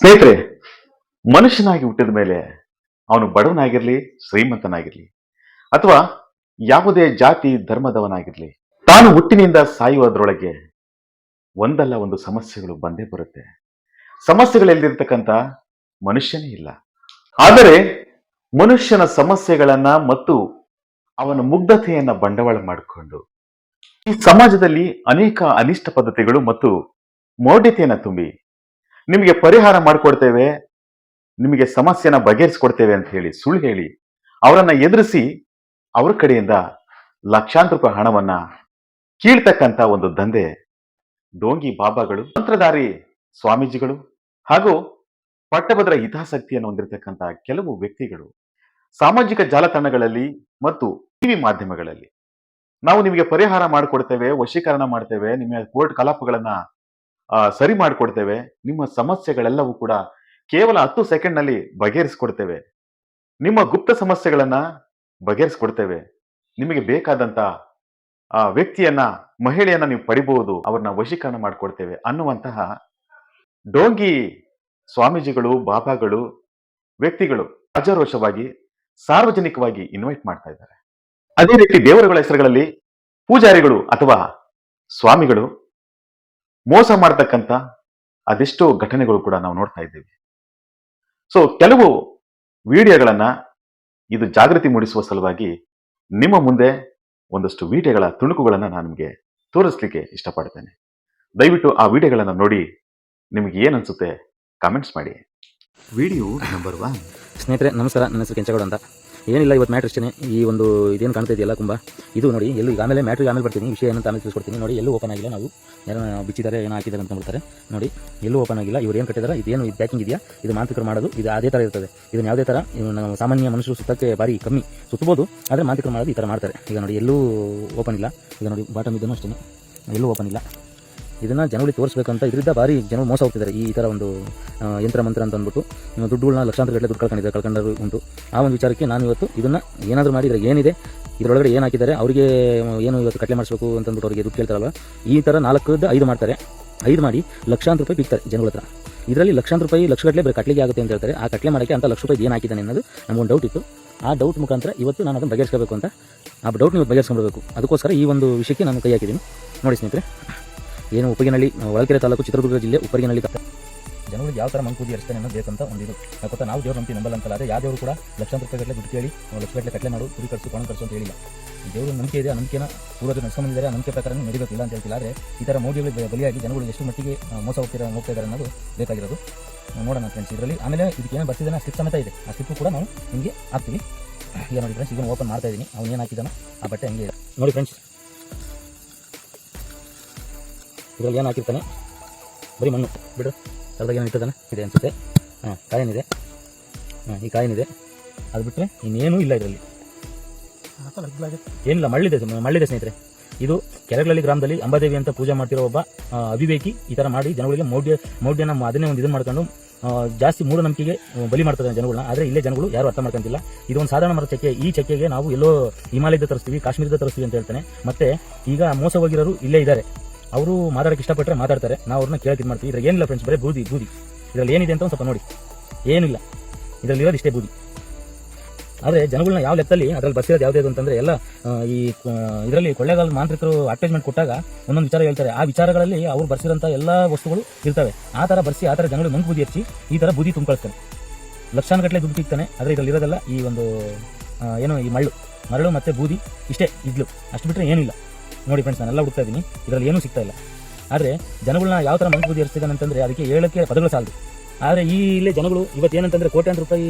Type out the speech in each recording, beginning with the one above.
ಸ್ನೇಹಿತರೆ, ಮನುಷ್ಯನಾಗಿ ಹುಟ್ಟಿದ ಮೇಲೆ ಅವನು ಬಡವನಾಗಿರ್ಲಿ, ಶ್ರೀಮಂತನಾಗಿರ್ಲಿ, ಅಥವಾ ಯಾವುದೇ ಜಾತಿ, ಧರ್ಮದವನಾಗಿರ್ಲಿ, ತಾನು ಹುಟ್ಟಿನಿಂದ ಸಾಯುವುದರೊಳಗೆ ಒಂದಲ್ಲ ಒಂದು ಸಮಸ್ಯೆಗಳು ಬಂದೇ ಬರುತ್ತೆ. ಸಮಸ್ಯೆಗಳಿಲ್ದಿರ್ತಕ್ಕಂಥ ಮನುಷ್ಯನೇ ಇಲ್ಲ. ಆದರೆ ಮನುಷ್ಯನ ಸಮಸ್ಯೆಗಳನ್ನ ಮತ್ತು ಅವನ ಮುಗ್ಧತೆಯನ್ನ ಬಂಡವಾಳ ಮಾಡಿಕೊಂಡು ಈ ಸಮಾಜದಲ್ಲಿ ಅನೇಕ ಅನಿಷ್ಟ ಪದ್ಧತಿಗಳು ಮತ್ತು ಮೌಢ್ಯತೆಯನ್ನ ತುಂಬಿ ನಿಮಗೆ ಪರಿಹಾರ ಮಾಡಿಕೊಡ್ತೇವೆ, ನಿಮಗೆ ಸಮಸ್ಯೆನ ಬಗೆಹರಿಸ್ಕೊಡ್ತೇವೆ ಅಂತ ಹೇಳಿ, ಸುಳ್ಳು ಹೇಳಿ, ಅವರನ್ನ ಎದುರಿಸಿ ಅವ್ರ ಕಡೆಯಿಂದ ಲಕ್ಷಾಂತರ ರೂಪಾಯಿ ಹಣವನ್ನ ಕೀಳ್ತಕ್ಕಂತ ಒಂದು ದಂಧೆ. ಡೋಂಗಿ ಬಾಬಾಗಳು ಮಂತ್ರಧಾರಿ ಸ್ವಾಮೀಜಿಗಳು ಹಾಗೂ ಪಟ್ಟಭದ್ರ ಹಿತಾಸಕ್ತಿಯನ್ನು ಹೊಂದಿರತಕ್ಕಂತಹ ಕೆಲವು ವ್ಯಕ್ತಿಗಳು ಸಾಮಾಜಿಕ ಜಾಲತಾಣಗಳಲ್ಲಿ ಮತ್ತು ಟಿವಿ ಮಾಧ್ಯಮಗಳಲ್ಲಿ. ನಾವು ನಿಮಗೆ ಪರಿಹಾರ ಮಾಡಿಕೊಡ್ತೇವೆ, ವಶೀಕರಣ ಮಾಡ್ತೇವೆ, ನಿಮ್ಮ ಕೋರ್ಟ್ ಕಲಾಪಗಳನ್ನ ಸರಿ ಮಾಡಿಕೊಡ್ತೇವೆ. ನಿಮ್ಮ ಸಮಸ್ಯೆಗಳೆಲ್ಲವೂ ಕೂಡ ಕೇವಲ ಹತ್ತು ಸೆಕೆಂಡ್ನಲ್ಲಿ ಬಗೆಹರಿಸ್ಕೊಡ್ತೇವೆ. ನಿಮ್ಮ ಗುಪ್ತ ಸಮಸ್ಯೆಗಳನ್ನ ಬಗೆಹರಿಸ್ಕೊಡ್ತೇವೆ. ನಿಮಗೆ ಬೇಕಾದಂತ, ಆ, ವ್ಯಕ್ತಿಯನ್ನ, ಮಹಿಳೆಯನ್ನ ನೀವು ಪಡಿಬಹುದು, ಅವ್ರನ್ನ ವಶೀಕರಣ ಮಾಡಿಕೊಡ್ತೇವೆ ಅನ್ನುವಂತಹ ಡೋಂಗಿ ಸ್ವಾಮೀಜಿಗಳು, ಬಾಬಾಗಳು, ವ್ಯಕ್ತಿಗಳು ರಾಜಾರೋಷವಾಗಿ, ಸಾರ್ವಜನಿಕವಾಗಿ ಇನ್ವೈಟ್ ಮಾಡ್ತಾ ಇದ್ದಾರೆ. ಅದೇ ರೀತಿ ದೇವರುಗಳ ಹೆಸರುಗಳಲ್ಲಿ ಪೂಜಾರಿಗಳು ಅಥವಾ ಸ್ವಾಮಿಗಳು ಮೋಸ ಮಾಡ್ತಕ್ಕಂಥ ಅದೆಷ್ಟೋ ಘಟನೆಗಳು ಕೂಡ ನಾವು ನೋಡ್ತಾ ಇದ್ದೇವೆ. ಸೊ ಕೆಲವು ವಿಡಿಯೋಗಳನ್ನ ಇದು ಜಾಗೃತಿ ಮೂಡಿಸುವ ಸಲುವಾಗಿ ನಿಮ್ಮ ಮುಂದೆ ಒಂದಷ್ಟು ವಿಡಿಯೋಗಳ ತುಣುಕುಗಳನ್ನು ನಾನು ನಿಮಗೆ ತೋರಿಸ್ಲಿಕ್ಕೆ ಇಷ್ಟಪಡ್ತೇನೆ. ದಯವಿಟ್ಟು ಆ ವಿಡಿಯೋಗಳನ್ನು ನೋಡಿ ನಿಮಗೆ ಏನನ್ಸುತ್ತೆ ಕಾಮೆಂಟ್ಸ್ ಮಾಡಿ. ವಿಡಿಯೋ ನಂಬರ್ ಒನ್ ಸ್ನೇಹಿತರೆ, ನಮಸ್ಕಾರ. ನನ್ನ ಹೆಸರು ಕೆಂಚಗೌಡ ಅಂತ. ಏನಿಲ್ಲ, ಇವತ್ತು ಮ್ಯಾಟ್ರ್ ಇಷ್ಟೇ ಈ ಒಂದು ಇದೇನು ಕಾಣ್ತಾ ಇದೆಯಲ್ಲ ಕುಂಬ? ಇದು ನೋಡಿ, ಎಲ್ಲೂ ಈಗ ಆಮೇಲೆ ಮ್ಯಾಟ್ರಿಗೆ ಆಮೇಲೆ ಬರ್ತೀನಿ. ವಿಷಯ ಏನಂತ ಆಮೇಲೆ ತಿಳಿಸ್ಕೊಡ್ತೀನಿ. ನೋಡಿ, ಎಲ್ಲೂ ಓಪನ್ ಆಗಿಲ್ಲ ನಾವು. ಯಾರೋ ಬಿಚ್ಚಿದ್ದಾರೆ, ಏನೋ ಹಾಕಿದ್ದಾರೆ ಅಂತ ನೋಡ್ತಾರೆ ನೋಡಿ, ಎಲ್ಲೂ ಓಪನ್ ಆಗಿಲ್ಲ. ಇವ್ರು ಏನು ಕಟ್ಟಿದಾರೆ? ಇದೇನು ಇದು ಪ್ಯಾಕಿಂಗ್ ಇದೆಯಾ? ಇದು ಮಾಂತ್ರಿಕರು ಮಾಡೋದು. ಇದು ಅದೇ ಥರ ಇರ್ತದೆ. ಇದನ್ನು ಯಾವುದೇ ಥರ ನಾವು ಸಾಮಾನ್ಯ ಮನುಷ್ಯರು ಸುತ್ತಕ್ಕೆ ಭಾರಿ ಕಮ್ಮಿ ಸುತ್ತಬೋದು. ಆದರೆ ಮಾಂತ್ರಿಕರು ಮಾಡೋದು ಈ ಥರ ಮಾಡ್ತಾರೆ. ಈಗ ನೋಡಿ, ಎಲ್ಲೂ ಓಪನ್ ಇಲ್ಲ. ಈಗ ನೋಡಿ ಬಾಟಮ್ ಇದನ್ನು ಅಷ್ಟೇ ಎಲ್ಲೂ ಓಪನ್ ಇಲ್ಲ. ಇದನ್ನು ಜನಗಳಿಗೆ ತೋರಿಸ್ಬೇಕಂತ ಇದರಿಂದ ಭಾರಿ ಜನರು ಮೋಸ ಹೋಗ್ತಿದ್ದಾರೆ ಈ ಥರ ಒಂದು ಯಂತ್ರ ಮಂತ್ರ ಅಂತ ಅಂದ್ಬಿಟ್ಟು. ದುಡ್ಡುಗಳನ್ನ ಲಕ್ಷಾಂತರ ಗಟ್ಟಲೆ ದುಡ್ಡು ಕಳ್ಕೊಂಡಿದ್ದಾರೆ ಕಳ್ಕೊಂಡರು ಉಂಟು. ಆ ಒಂದು ವಿಚಾರಕ್ಕೆ ನಾನು ಇವತ್ತು ಇದನ್ನು ಏನಾದರೂ ಮಾಡಿ ಇದ್ರಾಗ ಏನಿದೆ, ಇದರೊಳಗಡೆ ಏನು ಹಾಕಿದ್ದಾರೆ, ಅವರಿಗೆ ಏನು ಇವತ್ತು ಕಟ್ಲೆ ಮಾಡಿಸ್ಬೇಕು ಅಂತಂದ್ಬಿಟ್ಟು ಅವರಿಗೆ ದುಡ್ಡು ಕೇಳ್ತಾರಲ್ಲ ಈ ಥರ ನಾಲ್ಕರಿಂದ ಐದು ಮಾಡ್ತಾರೆ. ಐದು ಮಾಡಿ ಲಕ್ಷಾಂತರ ರೂಪಾಯಿ ಬಿಡ್ತಾರೆ ಜನಗಳ ಹತ್ರ. ಇದರಲ್ಲಿ ಲಕ್ಷಾಂತರ ರೂಪಾಯಿ ಲಕ್ಷ ಗಟ್ಟಲೆ ಬರೀ ಕಟ್ಲಿಗೆ ಆಗುತ್ತೆ ಅಂತ ಹೇಳ್ತಾರೆ. ಆ ಕಟ್ಲೆ ಮಾಡೋಕ್ಕೆ ಅಂತ ಲಕ್ಷ ರೂಪಾಯಿ ಏನು ಹಾಕಿದ್ದಾನೆ ಅನ್ನೋದು ನಮಗೊಂದು ಡೌಟ್ ಇತ್ತು. ಆ ಡೌಟ್ ಮುಖಾಂತರ ಇವತ್ತು ನಾನು ಅದನ್ನು ಬಗೆಹರಿಸ್ಕೋಬೇಕು ಅಂತ, ಆ ಡೌಟ್ನ ಇವತ್ತು ಬಗೆಹರಿಸ್ಕೊಳ್ಬೇಕು ಅದಕ್ಕೋಸ್ಕರ ಈ ಒಂದು ವಿಷಯಕ್ಕೆ ನಾನು ಕೈ ಹಾಕಿದ್ದೀನಿ. ನೋಡಿ ಸ್ನೇಹಿತರೆ. ಏನು ಉಪಗಿನಲ್ಲಿ ಹೊಳಲ್ಕೆರೆ ತಾಲೂಕು ಚಿತ್ರದುರ್ಗ ಜಿಲ್ಲೆ ಉಪಗಿನಲ್ಲಿ ಜನಗಳಿಗೆ ಯಾವ ಥರ ಮಂಕೂದಿ ಹರಿಸ್ತಾನೆ ಅನ್ನೋದು ಬೇಕಂತ ಒಂದಿದು. ಯಾಕಂತ ನಾವು ದೇವ್ರ ನಂಬಿ ನಂಬಲ್ಲ ಅಂತಲ್ಲ ಅದೇ ಯಾವ ದೇವರು ಕೂಡ ಲಕ್ಷಾಂತರ ರೂಪಾಯಿ ಗಟ್ಟಲೆ ದುಡ್ಡು ಕೇಳಿ, ನಾವು ಲಕ್ಷ ಗಟ್ಟಲೆ ಕಟ್ಲೆ ಮಾಡು, ಕುರಿ ಕಟ್ಸು, ಕೊಣ ಕಟ್ಸು ಅಂತ ಹೇಳಿಲ್ಲ. ದೇವರು ನಂಬಿಕೆ ಇದೆ ನಂಬಿಕೆನ ಪೂರ್ವಜರು ನಡೆಸ್ಕೊಂಡಿದ್ದಾರೆ ಆ ನಂಬಿಕೆ ಪ್ರಕಾರ ನಡಿಬೇಕು ಇಲ್ಲ ಅಂತ ಹೇಳ್ತಿಲ್ಲ. ಆದರೆ ಈ ಥರ ಮೋದಿಗಳಿಗೆ ಬ- ಬಲಿಯಾಗಿ ಜನಗಳು ಎಷ್ಟು ಮಟ್ಟಿಗೆ ಮೋಸ ಹೋಗ್ತಿರ ಹೋಗ್ತಾ ಇದ್ದಾರೆ ಅನ್ನೋದು ಬೇಕಾಗಿರೋದು. ನೋಡೋಣ ಫ್ರೆಂಡ್ಸ್ ಇದರಲ್ಲಿ ಆಮೇಲೆ ಇದಕ್ಕೆ ಏನು ಬರ್ತಿದ್ದಾನೆ ಆ ಸ್ಲಿಪ್ ಸಮೇತ ಇದೆ. ಆ ಸ್ಲಿಪ್ಪು ಕೂಡ ನಾವು ನಿಮಗೆ ಹಾಕ್ತೀವಿ ಈಗ ನೋಡಿ ಫ್ರೆಂಡ್ಸ್ ಇದನ್ನು ಓಪನ್ ಮಾಡ್ತಾ ಇದ್ದೀನಿ. ಅವ್ನು ಏನು ಹಾಕಿದ್ದಾನೋ ಆ ಬಟ್ಟೆ ಹಂಗೆ ನೋಡಿ ಫ್ರೆಂಡ್ಸ್ ಇದರಲ್ಲಿ ಏನು ಹಾಕಿರ್ತಾನೆ? ಬರೀ ಮಣ್ಣು. ಬಿಡು. ಅದ್ರಾಗ ಏನು ಇಟ್ಟಿದ್ದಾನೆ. ಇದೆ ಅನಿಸುತ್ತೆ. ಹಾಂ, ಕಾಯನಿದೆ. ಹಾಂ, ಈ ಕಾಯನಿದೆ. ಅದು ಬಿಟ್ಟರೆ ಇನ್ನೇನೂ ಇಲ್ಲ ಇದರಲ್ಲಿ. ಏನಿಲ್ಲ, ಮಳ್ಳಿದೆ ಮಳ್ಳಿದೆ ಸ್ನೇಹಿತರೆ. ಇದು ಕೆರೆಗಳಲ್ಲಿ, ಗ್ರಾಮದಲ್ಲಿ ಅಂಬಾದೇವಿ ಅಂತ ಪೂಜೆ ಮಾಡ್ತಿರೋ ಒಬ್ಬ ಅವಿವೇಕಿ ಈ ಥರ ಮಾಡಿ ಜನಗಳಿಗೆ ಮೌಢ್ಯ, ಮೌಢ್ಯನ ಅದನ್ನೇ ಒಂದು ಇದನ್ನು ಮಾಡ್ಕೊಂಡು ಜಾಸ್ತಿ ಮೂಢನಂಬಿಕೆಗೆ ಬಲಿ ಮಾಡ್ತಾರೆ ಜನಗಳನ್ನ ಆದರೆ ಇಲ್ಲೇ ಜನಗಳು ಯಾರು ಅರ್ಥ ಮಾಡ್ಕೊಂತಿಲ್ಲ. ಇದೊಂದು ಸಾಧಾರಣ ಮರ ಚಕ್ಕೆ. ಈ ಚಕ್ಕೆಗೆ ನಾವು ಎಲ್ಲೋ ಹಿಮಾಲಯದ ತರಿಸ್ತೀವಿ, ಕಾಶ್ಮೀರದ ತರಿಸ್ತೀವಿ ಅಂತ ಹೇಳ್ತಾನೆ. ಮತ್ತೆ ಈಗ ಮೋಸ ಹೋಗಿರೋರು ಇಲ್ಲೇ ಇದ್ದಾರೆ. ಅವರು ಮಾತಾಡಕ್ಕೆ ಇಷ್ಟಪಟ್ಟರೆ ಮಾತಾಡ್ತಾರೆ. ನಾವು ಅವ್ರನ್ನ ಕೇಳ್ತೀನಿ ಮಾಡ್ತೀವಿ. ಇದ್ರಾಗ ಏನಿಲ್ಲ ಫ್ರೆಂಡ್ಸ್ ಬರೀ ಬೂದಿ ಬೂದಿ. ಇದರಲ್ಲಿ ಏನಿದೆ ಅಂತ ಒಂದು ಸ್ವಲ್ಪ ನೋಡಿ. ಏನಿಲ್ಲ. ಇದರಲ್ಲಿ ಇರೋದು ಇಷ್ಟೇ ಬೂದಿ. ಆದರೆ ಜನಗಳನ್ನ ಯಾವ ಲೆಕ್ಕದಲ್ಲಿ, ಅದ್ರಲ್ಲಿ ಬರ್ಸಿರೋದು ಯಾವ್ದು ಅಂತಂದ್ರೆ ಎಲ್ಲ ಈ ಇದರಲ್ಲಿ ಕೊಳ್ಳೇಗಾಲದ ಮಾಂತ್ರಿಕರು ಅಟ್ಯಾಚ್ಮೆಂಟ್ ಕೊಟ್ಟಾಗ ಒಂದೊಂದು ವಿಚಾರ ಹೇಳ್ತಾರೆ. ಆ ವಿಚಾರಗಳಲ್ಲಿ ಅವ್ರು ಬರ್ಸಿರೋಂಥ ಎಲ್ಲ ವಸ್ತುಗಳು ಇರ್ತವೆ. ಆ ಥರ ಬರ್ಸಿ, ಆ ಥರ ಜನಗಳು ಮಂಕು ಬೂದಿ ಹಚ್ಚಿ ಈ ಥರ ಬೂದಿ ತುಂಬಿಕೊಳ್ತಾನೆ ಲಕ್ಷಾನುಗಟ್ಟಲೆ ದುಡ್ಡು ಸಿಗ್ತಾನೆ. ಆದರೆ ಇದರಲ್ಲಿ ಇರೋದಲ್ಲ ಈ ಒಂದು ಏನು, ಈ ಮಳ್ಳು. ಮರಳು ಮತ್ತು ಬೂದಿ ಇಷ್ಟೇ, ಇದ್ಲು. ಅಷ್ಟು ಬಿಟ್ಟರೆ ಏನಿಲ್ಲ. ನೋಡಿ ಫ್ರೆಂಡ್ಸ್ ನಾನೆಲ್ಲ ಹುಡುಕ್ತಾ ಇದ್ದೀನಿ. ಇದರಲ್ಲಿ ಏನೂ ಸಿಗ್ತಾ ಇಲ್ಲ. ಆದರೆ ಜನಗಳನ್ನ ಯಾವ ಥರ ಮನಸ್ಸು ಬುದ್ಧಿ ಅಂತಂದರೆ ಅದಕ್ಕೆ ಹೇಳೋಕ್ಕೆ ಪದಗಳು ಸಾಲದು. ಆದರೆ ಈ ಇಲ್ಲೇ ಜನಗಳು ಇವತ್ತು ಏನಂತಂದ್ರೆ ಕೋಟ್ಯಾಂತರ ರೂಪಾಯಿ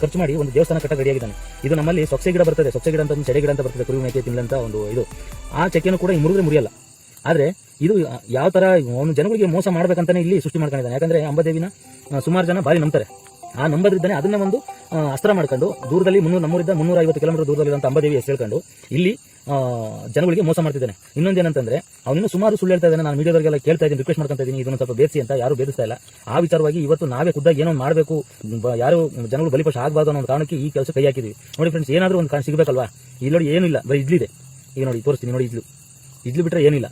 ಖರ್ಚು ಮಾಡಿ ಒಂದು ದೇವಸ್ಥಾನ ಕಟ್ಟ ರೆಡಿಯಾಗಿದ್ದಾನೆ ಇದು ನಮ್ಮಲ್ಲಿ ಸೊಸೆ ಗಿಡ ಬರ್ತದೆ ಸೊಸೆ ಗಿಡ ಅಂತ ಒಂದು ಚೆಡೆ ಗಿಡ ಅಂತ ಬರ್ತದೆ ಕುರಿ ಮೇಕೆ ತಿನ್ನಲಂತ ಒಂದು ಇದು. ಆ ಚಕ್ಕೆನೂ ಕೂಡ ಈ ಮುರಿದ್ರೆ ಮುರಿಯಲ್ಲ. ಆದರೆ ಇದು ಯಾವ ಥರ ಅವನು ಜನಗಳಿಗೆ ಮೋಸ ಮಾಡ್ಬೇಕಂತಾನೆ ಇಲ್ಲಿ ಸೃಷ್ಟಿ ಮಾಡ್ಕೊಂಡಿದ್ದಾನೆ. ಯಾಕಂದ್ರೆ ಅಂಬಾದೇವಿನ ಸುಮಾರು ಜನ ಬಾರಿ ನಂಬ್ತಾರೆ. ಆ ನಂಬರ್ ಇದ್ದಾನೆ ಅದನ್ನ ಒಂದು ಅಸ್ತ್ರ ಮಾಡ್ಕೊಂಡು ದೂರದಲ್ಲಿ ಮುನ್ನೂರು ನಮ್ಮೂರಿಂದ ಮುನ್ನೂರ ಐವತ್ತು ಕಿಲೋಮೀಟರ್ ದೂರದಲ್ಲಿರುವಂಥ ಅಂಬಾದೇವಿ ಹೆಸರು ಇಲ್ಲಿ ಜನಗಳಿಗೆ ಮೋಸ ಮಾಡ್ತಿದ್ದಾನೆ. ಇನ್ನೊಂದು ಏನಂತಂದ್ರೆ ಅವನಿನ್ನು ಸುಮಾರು ಸುಳ್ಳು ಹೇಳ್ತಾ ಇದ್ದಾನೆ. ನಾನು ಮೀಡಿಯಾದವರಿಗೆಲ್ಲ ಕೇಳ್ತಾ ಇದ್ದೀನಿ ರಿಕ್ವೆಸ್ಟ್ ಮಾಡ್ಕೊಂತ ಇದ್ದೀನಿ. ಇದನ್ನು ಸ್ವಲ್ಪ ಬೇಸಿ ಅಂತ ಯಾರು ಬೇದಿಸ್ತಾ ಇಲ್ಲ. ಆ ವಿಚಾರವಾಗಿ ಇವತ್ತು ನಾವೇ ಖುದ್ದಾಗಿ ಏನೋ ಮಾಡಬೇಕು ಯಾರು ಜನಗಳು ಬಲಿಪಶ ಆಗಬಾರ್ದು ಅನ್ನೋ ಕಾರಣಕ್ಕೆ ಈ ಕೆಲಸ ಕೈ ಹಾಕಿದ್ವಿ. ನೋಡಿ ಫ್ರೆಂಡ್ಸ್ ಏನಾದರೂ ಒಂದು ಕಾರಣ ಸಿಗಬೇಕಲ್ವಾ? ಇಲ್ಲಿ ನೋಡಿ ಏನಿಲ್ಲ ಬರೀ ಇಡ್ಲಿದೆ ಈಗ ನೋಡಿ, ತೋರಿಸ್ತೀನಿ ನೋಡಿ ಇಡ್ಲು. ಇಡ್ಲಿ ಬಿಟ್ಟರೆ ಏನಿಲ್ಲ.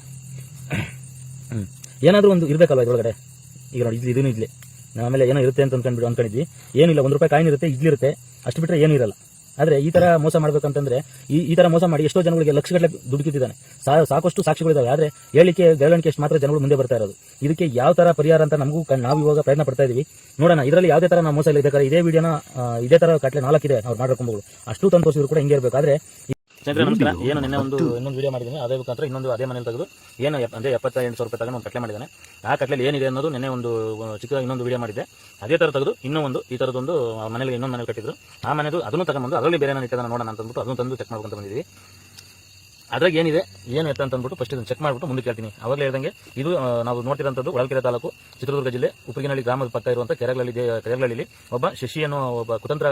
ಏನಾದರೂ ಒಂದು ಇರಬೇಕಲ್ವಾ ಇದ್ರೊಳಗಡೆ? ಈಗ ನೋಡಿ, ಇಡ್ಲಿ ಇದೂ ಇಡ್ಲಿ. ಆಮೇಲೆ ಏನೋ ಇರುತ್ತೆ ಅಂತ ಅಂದ್ಕೊಂಡ್ಬಿಟ್ಟು ಅನ್ಕೊಂಡಿದ್ವಿ. ಏನಿಲ್ಲ, ಒಂದು ರೂಪಾಯಿ ಕಾಯಿನ್ ಇರುತ್ತೆ ಇಡ್ಲಿ ಇರುತ್ತೆ ಅಷ್ಟು ಬಿಟ್ಟರೆ ಏನೂ ಇರಲ್ಲ. ಆದ್ರೆ ಈ ತರ ಮೋಸ ಮಾಡಬೇಕಂತಂದ್ರೆ, ಈ ಈ ತರ ಮೋಸ ಮಾಡಿ ಎಷ್ಟೋ ಜನಗಳಿಗೆ ಲಕ್ಷಗಟ್ಟಲೆ ಸಾ- ಸಾಕಷ್ಟು ಸಾಕ್ಷಿಗಳಿದಾವೆ ಆದ್ರೆ ಹೇಳಿಕೆ ಅಷ್ಟು ಮಾತ್ರ ಜನಗಳು ಮುಂದೆ ಬರ್ತಾ ಇರೋದು. ಇದಕ್ಕೆ ಯಾವ ತರ ಪರಿಹಾರ ಅಂತ ನಮಗೂ ನಾವು ಇವಾಗ ಪ್ರಯತ್ನ ಪಡ್ತಾ ಇದೀವಿ. ನೋಡೋಣ, ಇದರಲ್ಲಿ ಯಾವುದೇ ತರ ನಾವು ಮೋಸ ಇಲ್ಲ. ಬೇಕಾದ್ರೆ ಇದೇ ವಿಡಿಯೋನ ಇದೇ ಥರ ಕಟ್ಲೆ ನಾಲ್ಕಿದೆ ಅವ್ರು ಮಾಡ್ಕೊಂಬೋದು ಅಷ್ಟು ತಂದು ತೋರಿಸಿದ್ರು ಕೂಡ ಹಿಂಗೆ ಇರಬೇಕು. ಚಂದ್ರ ನಮಸ್ಕಾರ. ಏನು ನಿನ್ನೆ ಒಂದು ಇನ್ನೊಂದು ವಿಡಿಯೋ ಮಾಡಿದ್ದೀನಿ. ಅದೇ ಮುಖಾಂತರ ಇನ್ನೊಂದು ಅದೇ ಮನೇಲಿ ತೆಗೆದು ಏನು ಅಂದರೆ ಎಪ್ಪತ್ತ ಎಂಟು ಸಾವಿರ ರೂಪಾಯಿ ತಗೊಂಡು ಒಂದು ಕಟ್ಲೆ ಮಾಡಿದ್ದಾನೆ. ಆ ಕಟ್ಲೆಯಲ್ಲಿ ಏನಿದೆ ಅನ್ನೋದು ನಿನ್ನೆ ಒಂದು ಚಿಕ್ಕ ಇನ್ನೊಂದು ವಿಡಿಯೋ ಮಾಡಿದ್ದೆ. ಅದೇ ತರ ತೆಗೆದು ಇನ್ನೂ ಒಂದು ಈ ಥರದೊಂದು ಮನೇಲಿ ಇನ್ನೊಂದು ಮನೇಲಿ ಕಟ್ಟಿದ್ರು. ಆ ಮನೆದು ಅದನ್ನು ತಗೊಂಡ್ಬಂದು ಅದರಲ್ಲಿ ಬೇರೆ ಇಟ್ಟದ ನೋಡೋಣ ಅಂತ ಅಂದ್ಬಿಟ್ಟು ಅದನ್ನು ತಂದು ಚೆಕ್ ಮಾಡ್ಕೊಂತ ಬಂದಿದ್ದೀವಿ. ಅದ್ರಾಗ ಏನಿದೆ ಏನು ಎತ್ತ ಅಂತ ಅಂದ್ಬಿಟ್ಟು ಫಸ್ಟ್ ಇದನ್ನು ಚೆಕ್ ಮಾಡಿಬಿಟ್ಟು ಮುಂದೆ ಹೇಳ್ತೀನಿ ಅವಾಗಲೇ ಹೇಳ್ದಂಗೆ ಇದು ನಾವು ನೋಡ್ತಿರೋಂಥದ್ದು ಹೊಳಲ್ಕೆರೆ ತಾಲೂಕು ಚಿತ್ರದುರ್ಗ ಜಿಲ್ಲೆ ಉಪ್ಪಿಗಿನಹಳ್ಳಿ ಗ್ರಾಮದ ಪಕ್ಕ ಇರುವಂಥ ಕೆರೆಗಳಲ್ಲಿ ಕೆರೆಗಳಲ್ಲಿ ಒಬ್ಬ ಶಶಿ ಅನ್ನೋ ಒಬ್ಬ ಕುತಂತ್ರ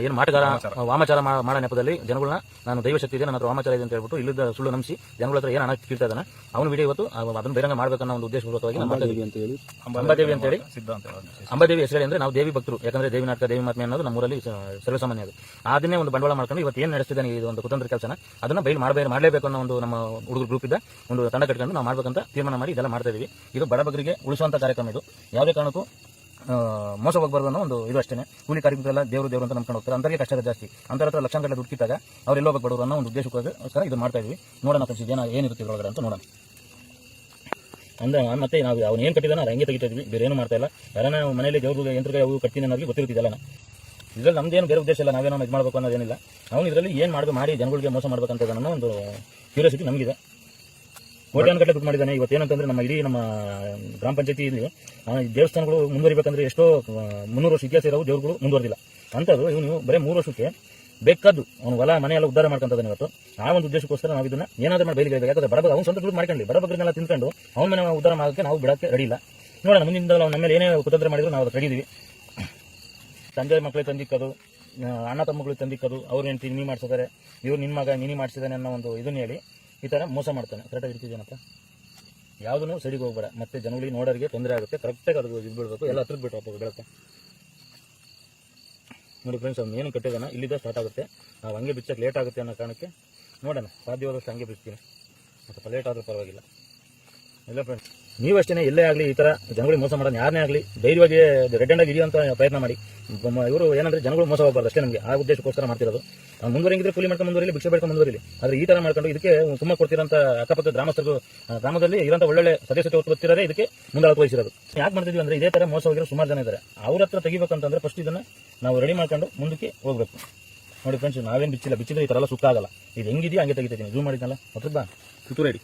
ಏನು ಮಾಟಗಾರ ವಾಮಾಚಾರ. ಮಾಡೋ ನೆಪದಲ್ಲಿ ಜನಗಳನ್ನ ನಾನು ದೈವಶಕ್ತಿ ಇದೆ ನನ್ನ ಹತ್ರ ವಾಮಾಚಾರ ಇದೆ ಅಂತ ಹೇಳ್ಬಿಟ್ಟು ಇಲ್ಲಿದ್ದ ಸುಳ್ಳು ನಂಬಿಸಿ ಜನಗಳ ಹತ್ರ ಏನು ಹಣ ಕೀಳ್ತಾ ಇದ್ದಾನೆ ಅವನ ವಿಡಿಯೋ ಇವತ್ತು ಅದನ್ನು ಬೇರಂಗ ಬೇರೆ ಮಾಡ್ಬೇಕನ್ನೋ ಒಂದು ಉದ್ದೇಶಪೂರ್ವಕವಾಗಿ ನಾವು ಮಾಡ್ತಾ ಹೇಳಿ. ಅಂಬಾದೇವಿ ಅಂತ ಹೇಳಿ. ಅಂಬಾದೇವಿ ಹೆಸರು ಅಂದ್ರೆ ನಾವು ದೇವಿ ಭಕ್ತರು ಯಾಕಂದ್ರೆ ದೇವಿ ನಾಟಕ ದೇವಿ ಮಾತ್ಮೆ ಅನ್ನೋದು ನಮ್ಮೂರಲ್ಲಿ ಸರ್ವಸಾಮಾನ್ಯ ಅದು. ಅದನ್ನೇ ಒಂದು ಬಂಡವಾಳ ಮಾಡ್ಕೊಂಡು ಇವತ್ತು ಏನು ನಡೆಸ್ತಿದ್ದಾನೆ ಇದು ಒಂದು ಕುತಂತ್ರ ಕೆಲಸನ ಅದನ್ನ ಬೈಲ್ ಮಾಡಬೇಕು ಮಾಡಲೇಬೇಕು ಅನ್ನೋ ಒಂದು ನಮ್ಮ ಹುಡುಗರು ಗ್ರೂಪ್ ಇದೆ. ಒಂದು ತಂಡ ಕಟ್ಕೊಂಡು ನಾವು ಮಾಡ್ಬೇಕಂತ ತೀರ್ಮಾನ ಮಾಡಿ ಇದೆಲ್ಲ ಮಾಡ್ತಾ ಇದೀವಿ. ಇದು ಬಡಬಗರಿಗೆ ಉಳಿಸುವಂತ ಕಾರ್ಯಕ್ರಮ ಇದು. ಯಾವುದೇ ಕಾರಣಕ್ಕೂ ಮೋಸ ಹೋಗಬಾರ್ದು ಅನ್ನೋ ಒಂದು ಇದು ಅಷ್ಟೇ ಕೂಲಿ ಕಾರ್ಮಿಕರೆಲ್ಲ ದೇವರು ದೇವರು ಅಂತ ನಂಬ್ಕೊಂಡು ಹೋಗ್ತಾರೆ. ಅಂತರಿಗೆ ಕಷ್ಟ ಜಾಸ್ತಿ. ಅಂತರ ಹತ್ರ ಲಕ್ಷಾಂತರ ದುಡ್ಕಿದ್ದಾಗ ಅವ್ರು ಎಲ್ಲೋ ಬಡವರು ಅನ್ನೋ ಒಂದು ಉದ್ದೇಶಕ್ಕೋಸ್ಕರ ಇದು ಮಾಡ್ತಾ ಇದೀವಿ. ನೋಡೋಣ ಫ್ರೆಂಡ್ಸ್, ಏನ ಏನಿರುತ್ತೆ ಇದ್ರೊಳಗಡೆ ಅಂತ ನೋಡೋಣ. ಅಂದ್ರೆ ಮತ್ತೆ ನಾವು ಅವ್ನು ಏನು ಕಟ್ಟಿದಾನ ಅದು ಹಂಗೆ ತೆಗಿತಾ ಇದ್ವಿ. ಬೇರೆ ಏನು ಮಾಡ್ತಾ ಇಲ್ಲ. ಯಾರನ್ನ ಮನೆಯಲ್ಲಿ ದೇವ್ರ ಯಂತ್ರಗಳು ಅವು ಕಟ್ತೀನಿ ಅನ್ನೋದು ಗೊತ್ತಿರುತ್ತಿದ್ದಲ್ಲ ಇದ್ರಲ್ಲಿ ನಮ್ದೇನು ಬೇರೆ ಉದ್ದೇಶ ಇಲ್ಲ, ನಾವೇನೋ ಇದು ಮಾಡಬೇಕು ಅನ್ನೋದೇನಿಲ್ಲ. ಅವ್ನು ಇದರಲ್ಲಿ ಏನು ಮಾಡಬೇಕು ಮಾಡಿ ಜನಗಳಿಗೆ ಮೋಸ ಮಾಡಬೇಕಂತ ಅನ್ನೋ ಒಂದು ಕ್ಯೂರಿಯಾಸಿಟಿ ನಮಗಿದೆ. ಕೋಟ್ಯಾನುಗಟ್ಟಲೆ ದುಡ್ಡು ಮಾಡಿದ್ದಾನೆ. ಇವತ್ತು ಏನಂತಂದ್ರೆ ನಮ್ಮ ಇಡೀ ನಮ್ಮ ಗ್ರಾಮ ಪಂಚಾಯತಿಯಲ್ಲಿ ಇಲ್ಲಿ ದೇವಸ್ಥಾನಗಳು ಮುಂದುವರಿಬೇಕಂದ್ರೆ ಎಷ್ಟೋ ಮುನ್ನೂರು ವರ್ಷ ಇತಿಹಾಸ ಇರೋ ದೇವ್ರುಗಳು ಮುಂದುವರೆದಿಲ್ಲ. ಅಂಥದ್ದು ಇವನು ಬರೀ ಮೂರು ವರ್ಷಕ್ಕೆ ಬೇಕಾದ್ದು ಅವ್ನು ಹೊಲ, ಮನೆ ಎಲ್ಲ ಉದ್ಧಾರ ಮಾಡ್ಕೊಂತಾನೆ ಇವತ್ತು. ಆ ಒಂದು ಉದ್ದೇಶಕ್ಕೋಸ್ಕರ ನಾವು ಇದನ್ನ ಏನಾದರೂ ಮಾಡಿ ಬಯಲಿಗೆ ಯಾಕಂದ್ರೆ ಬಡಬಗ ಅವ್ನು ಸ್ವಂತ ದುಡ್ಡು ಮಾಡ್ಕೊಂಡು ಬರಬಗ್ರನ್ನೆಲ್ಲ ತಿನ್ಕೊಂಡು ಅವ್ನ ಮನೆ ಉದ್ಧಾರ ಮಾಡೋಕ್ಕೆ ನಾವು ಬಿಡಕ್ಕೆ ರೆಡಿ ಇಲ್ಲ. ನೋಡೋಣ ಮುಂದಿನ ನಮ್ಮ ಮೇಲೆ ಏನೇ ಕುತಂತ್ರ ಮಾಡಿದ್ರು ನಾವು ರೆಡಿ ಇದೀವಿ. ತಂದೆ ಮಕ್ಕಳಿಗೆ ತಂದಿಕ್ಕದು ಅಣ್ಣ ತಮ್ಮಗಳಿಗೆ ತಂದಿಕ್ಕದು, ಅವ್ರು ಹೆಂಡತಿ ನೀ ಮಾಡ್ಸಿದ್ದಾರೆ ಇವ್ರು ನಿನ್ನ ಮಗ ನೀನು ಮಾಡ್ಸಿದ್ದಾನೆ ಅನ್ನೋ ಒಂದು ಇದನ್ನು ಹೇಳಿ ಈ ಥರ ಮೋಸ ಮಾಡ್ತಾನೆ. ಕರೆಕ್ಟಾಗಿ ಇರ್ತಿದ್ದೇನಪ್ಪ ಯಾವುದನ್ನು ಸರಿಗೆ ಹೋಗ್ಬೇಡ. ಮತ್ತೆ ಜನಗಳಿಗೆ ನೋಡೋರಿಗೆ ತೊಂದರೆ ಆಗುತ್ತೆ. ಕರೆಕ್ಟಾಗಿ ಅದು ಇದು ಬಿಡಬೇಕು. ಎಲ್ಲ ಹತ್ರ ಬಿಟ್ಟು ಬೆಳಕ. ನೋಡಿ ಫ್ರೆಂಡ್ಸ್ ಅವ್ನು ಏನು ಕಟ್ಟಿದಾನ? ಇಲ್ಲಿದ್ದ ಸ್ಟಾರ್ಟ್ ಆಗುತ್ತೆ. ನಾವು ಹಂಗೆ ಬಿಚ್ಚಕ್ಕೆ ಲೇಟ್ ಆಗುತ್ತೆ ಅನ್ನೋ ಕಾರಣಕ್ಕೆ ನೋಡೋಣ. ಸಾಧ್ಯವಾದಷ್ಟು ಹಂಗೆ ಬಿಡ್ತೀನಿ ಸ್ವಲ್ಪ ಲೇಟ್ ಆದರೂ ಪರವಾಗಿಲ್ಲ. ಇಲ್ಲ ಫ್ರೆಂಡ್ಸ್ ನೀವಷ್ಟೇ ಎಲ್ಲೇ ಆಗಲಿ ಈ ಥರ ಜನಗಳಿಗೆ ಮೋಸ ಮಾಡೋಣ ಯಾರನ್ನೇ ಆಗಲಿ ಧೈರ್ಯವಾಗಿ ರೆಡ್ ಹ್ಯಾಂಡಾಗಿ ಅಂತ ಪ್ರಯತ್ನ ಮಾಡಿ. ಇವರು ಏನಂದ್ರೆ ಜನಗಳು ಮೋಸ ಹೋಗಬಾರ್ದು ಅಷ್ಟೇ ನಮಗೆ. ಆ ಉದ್ದೇಶಕ್ಕೋಸ್ಕರ ಮಾಡ್ತಿರೋದು. ಅವ್ನು ಮುಂದುವರೆಗಿದ್ರೆ ಕೂಲಿ ಮಾಡ್ಕೊಂಡು ಮುಂದುವರಿಲಿ, ಭಿಕ್ಷೆ ಬೇಡ್ಕೊಂಡು ಮುಂದುವರಿಲಿ. ಆದರೆ ಈ ಥರ ಮಾಡ್ಕೊಂಡು ಇದಕ್ಕೆ ತುಂಬ ಕೊಡ್ತಿರೋಂಥ ಅಕ್ಕಪಕ್ಕದ ಗ್ರಾಮಸ್ಥರು ಗ್ರಾಮದಲ್ಲಿ ಇರೋಂಥ ಒಳ್ಳೊಳ್ಳೆ ಸದಸ್ಯತೆ ಒತ್ತಿರೋದೇ ಇದಕ್ಕೆ ಮುಂದಾಳತ್ವ ವಹಿಸಿರೋದು ಯಾಕೆ ಮಾಡ್ತಿದ್ವಿ ಅಂದರೆ ಇದೇ ಥರ ಮೋಸ ಹೋಗಿರೋ ಸುಮಾರು ಜನ ಇದ್ದಾರೆ ಅವ್ರ ಹತ್ರ ತೆಗಿಬೇಕಂತಂದ್ರೆ ಫಸ್ಟ್ ಇದನ್ನು ನಾವು ರೆಡಿ ಮಾಡ್ಕೊಂಡು ಮುಂದಕ್ಕೆ ಹೋಗಬೇಕು. ನೋಡಿ ಫ್ರೆಂಡ್ಸ್ ನಾವೇನು ಬಿಚ್ಚಿಲ್ಲ. ಬಿಚ್ಚಿದ್ರೆ ಈ ಥರ ಎಲ್ಲ ಸುಖ ಆಗಲ್ಲ ಇದು ಹೆಂಗಿದೆಯೋ ಹಂಗೆ ತೆಗಿತೀನಿ ಜೂಮ್ ಮಾಡಿದ್ನಲ್ಲ? ಹತ್ರ ಬಾ. ಸುತ್ತು ರೆಡಿ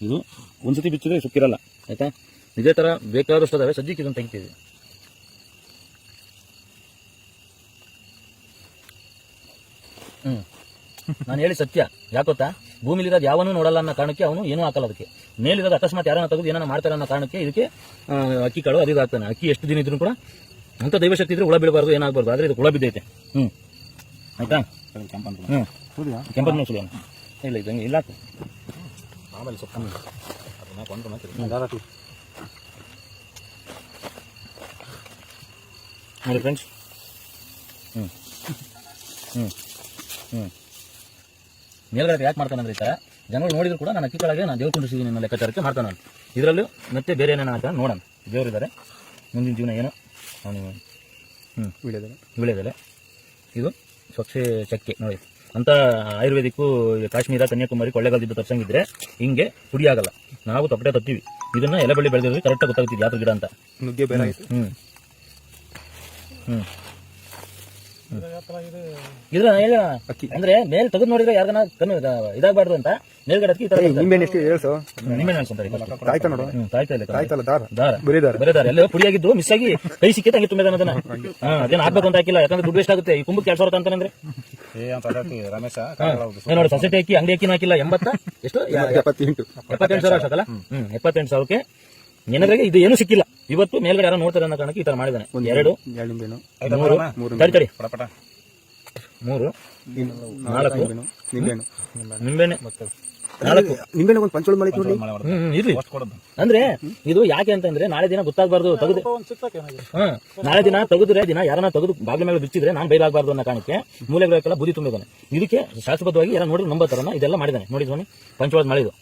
ಇದು ಒಂದ್ಸತಿ ಬಿಚ್ಚಿದ್ರೆ ಸುಕ್ಕಿರಲ್ಲ ಆಯ್ತಾ? ಇದೇ ಥರ ಬೇಕಾದಷ್ಟು ಅದಾವೆ. ಸದ್ಯಕ್ಕೆ ಇದನ್ನು ತೆಗಿತೀವಿ. ಹ್ಮ್. ನಾನು ಹೇಳಿ ಸತ್ಯ. ಯಾಕೊತ್ತಾ ಭೂಮಿಲಿರೋದು ಯಾವನೂ ನೋಡಲ್ಲ ಅನ್ನೋ ಕಾರಣಕ್ಕೆ ಅವನು ಏನೂ ಹಾಕಲ್ಲ ಅದಕ್ಕೆ. ಮೇಲಿರೋದು ಅಕಸ್ಮಾತ್ ಯಾರನ್ನ ತೆಗೆದು ಏನೋ ಮಾಡ್ತಾರೆ ಅನ್ನೋ ಕಾರಣಕ್ಕೆ ಇದಕ್ಕೆ ಅಕ್ಕಿ ಕಾಳು ಅದು ಹಾಕ್ತಾನೆ. ಅಕ್ಕಿ ಎಷ್ಟು ದಿನ ಇದ್ರೂ ಕೂಡ ಅಂತ ದೈವಶಕ್ತಿ ಇದ್ರೆ ಹುಳ ಬೀಳಬಾರ್ದು ಏನಾಗಬಾರ್ದು. ಆದ್ರೆ ಇದು ಹುಳ ಬಿದ್ದೈತೆ. ಹ್ಮ್. ಆಯ್ತಾ? ಹ್ಮ್. ಕೆಂಪನ್ನು ಮೆಣಸು ಇಲ್ಲ ಇದು ಹಂಗೆ ಇಲ್ಲ. ಆಮೇಲೆ ಸ್ವಲ್ಪ ಕಮ್ಮಿ ಅದನ್ನ ಕೊಂಡು ಮತ್ತೆ ನೋಡಿ ಫ್ರೆಂಡ್ಸ್ ಹ್ಞೂ ಹ್ಞೂ ಹ್ಞೂ ಮೇಲ್ಗಡೆ ಯಾಕೆ ಮಾಡ್ತಾನೆ ಅಂದ್ರೆ ಈ ಥರ ಜನಗಳು ನೋಡಿದ್ರು ಕೂಡ ನಾನು ಅಕ್ಕಿ ಕೆಳಗೆ ನಾನು ದೇವ್ರು ಕುಂಡಿಸಿದ್ದೀನಿ ಅನ್ನೋ ಲೆಕ್ಕಾಚಾರಕ್ಕೆ ಮಾಡ್ತಾನೆ ನಾನು ಇದರಲ್ಲೂ ಮತ್ತೆ ಬೇರೆ ಏನೇನು ಹಾಕ್ತಾನೆ ನೋಡೋಣ. ದೇವರಿದ್ದಾರೆ ಮುಂದಿನ ಜೀವನ ಏನು? ಅವನು ಹ್ಞೂ ವಿಳೆದೆಲೆ ಇದು ಸ್ವಚ್ಛ ಚಕ್ಕೆ ನೋಡಿ. ಅಂತ ಆಯುರ್ವೇದಿಕ್ಕು ಕಾಶ್ಮೀರ ಕನ್ಯಾಕುಮಾರಿ ಕೊಳ್ಳೆಗಾಲದಿಂದ ತರ್ಸಂಗಿದ್ರೆ ಹಿಂಗೆ ಪುಡಿ ಆಗಲ್ಲ. ನಾವು ತಪ್ಪಟೆ ತತ್ತೀವಿ. ಇದನ್ನ ಎಲೆ ಬಳ್ಳಿ ಬೆಳೆದಿದ್ರೆ ಕರೆಕ್ಟಾಗಿ ಗೊತ್ತಾಗ್ತಿದೆ ಯಾವ ಗಿಡ ಅಂತ. ನುಗ್ಗೆ ಬೇರೆ ಹ್ಮ್. ಹ್ಮ್. ಇದ್ರ ಹೇಳ ಅಂದ್ರೆ ಮೇಲ್ ತೆಗೆದು ನೋಡಿದ್ರೆ ಯಾರ್ದನ ಕಣ್ಣು ಇದ- ಇದಾಗಬಾರ್ದು ಅಂತ. ಮೇಲ್ಗಡೆ ಅದಕ್ಕೆ ಈ ತರ ಎಷ್ಟು ಹೇಳ್ಸು? ಅನ್ಕೊಂತಾರೆ ತಾಯ್ತ ನೋಡು. ಇಲ್ಲ ದಾರ ದಾರ ಬರೀ ದಾರ. ಬರೀ ದಾರ ಎಲ್ಲೋ ಪುಡಿಯಾಗಿದ್ದು ಮಿಸ್ ಆಗಿ ಕೈ ಸಿಕ್ಕಿತ್ತು ಹಂಗೆ ತುಂಬಿದಾನ ಅದನ್ನ. ಅದೇನು ಹಾಕ್ಬೇಕು ಅಂತ ಹಾಕಿಲ್ಲ. ಯಾಕಂದ್ರೆ ದುಡ್ಡು ವೇಸ್ಟ್ ಆಗುತ್ತೆ. ಈ ಕುಂಬಕ್ಕೆ ಎರಡ್ ಸಾವಿರ ಅಂತಂದ್ರೆ ರಮೇಶ. ನೋಡಿ ಸೊಸೈಟಿ ಅಕ್ಕಿ ಅಂಗಡಿ ಅಕ್ಕಿನ ಹಾಕಿಲ್ಲ. ಎಂಬತ್ತ? ಎಷ್ಟು? ಎಪ್ಪತ್ತೆಂಟು. ಸಾವಿರ ಅಷ್ಟಲ್ಲ ಹ್ಮ್ ಎಪ್ಪತ್ತೆಂಟು ಸಾವಿರಕ್ಕೆ ಏನಾದ್ರೆ ಇದು ಏನು ಸಿಕ್ಕಿಲ್ಲ. ಇವತ್ತು ಮೇಲ್ಗಡೆ ಯಾರೋ ನೋಡ್ತಾರೆ ಅನ್ನೋ ಕಾರಣಕ್ಕೆ ಈ ತರ ಮಾಡಿದಾನೆ. ಎರಡು ಎರಡು ನಿಂಬೆನು ಮೂರು ತಡಿ ತಡಿ. ಮೂರು ನಾಲ್ಕು ನಿಂಬೆನು ನಿಂಬೆಹಣ್ಣು ನಿಂಬೆಣ್ಣೆ ನಾಲ್ಕು. ನಿಂಬೆಹಣ್ಣು ಒಂದು ಪಂಚೋಳ ಮಾಡಿ ನೋಡಿ ಹ್ಮ್ ಹ್ಮ್, ಇರ್ಲಿ. ಅಂದ್ರೆ ಇದು ಯಾಕೆ ಅಂತಂದ್ರೆ ನಾಳೆ ದಿನ ಗೊತ್ತಾಗಬಾರ್ದು ತೆಗೆದು. ಹ್ಮ್. ನಾಳೆ ದಿನ ತೆಗೆದ್ರೆ ದಿನ ಯಾರನ್ನ ತೆಗೆದು ಬಾಗಿಲ ಮೇಲೆ ಬಿಚ್ಚಿದ್ರೆ ನಾನು ಬೈಲಾಗಬಾರ್ದು ಅನ್ನೋ ಕಾರಣಕ್ಕೆ ಮೂಲೆಗಳಕ್ಕೆಲ್ಲ ಬುದ್ಧಿ ತುಂಬಿದ್ದಾನೆ. ಇದಕ್ಕೆ ಶಾಶ್ವತವಾಗಿ ಯಾರು ನೋಡಿ ನಂಬತ್ತಾರನ್ನ ಇದೆಲ್ಲ ಮಾಡಿದಾನೆ ನೋಡಿ ಸ್ವಾಮಿ ಪಂಚವಾದ ಮಾಡಿದು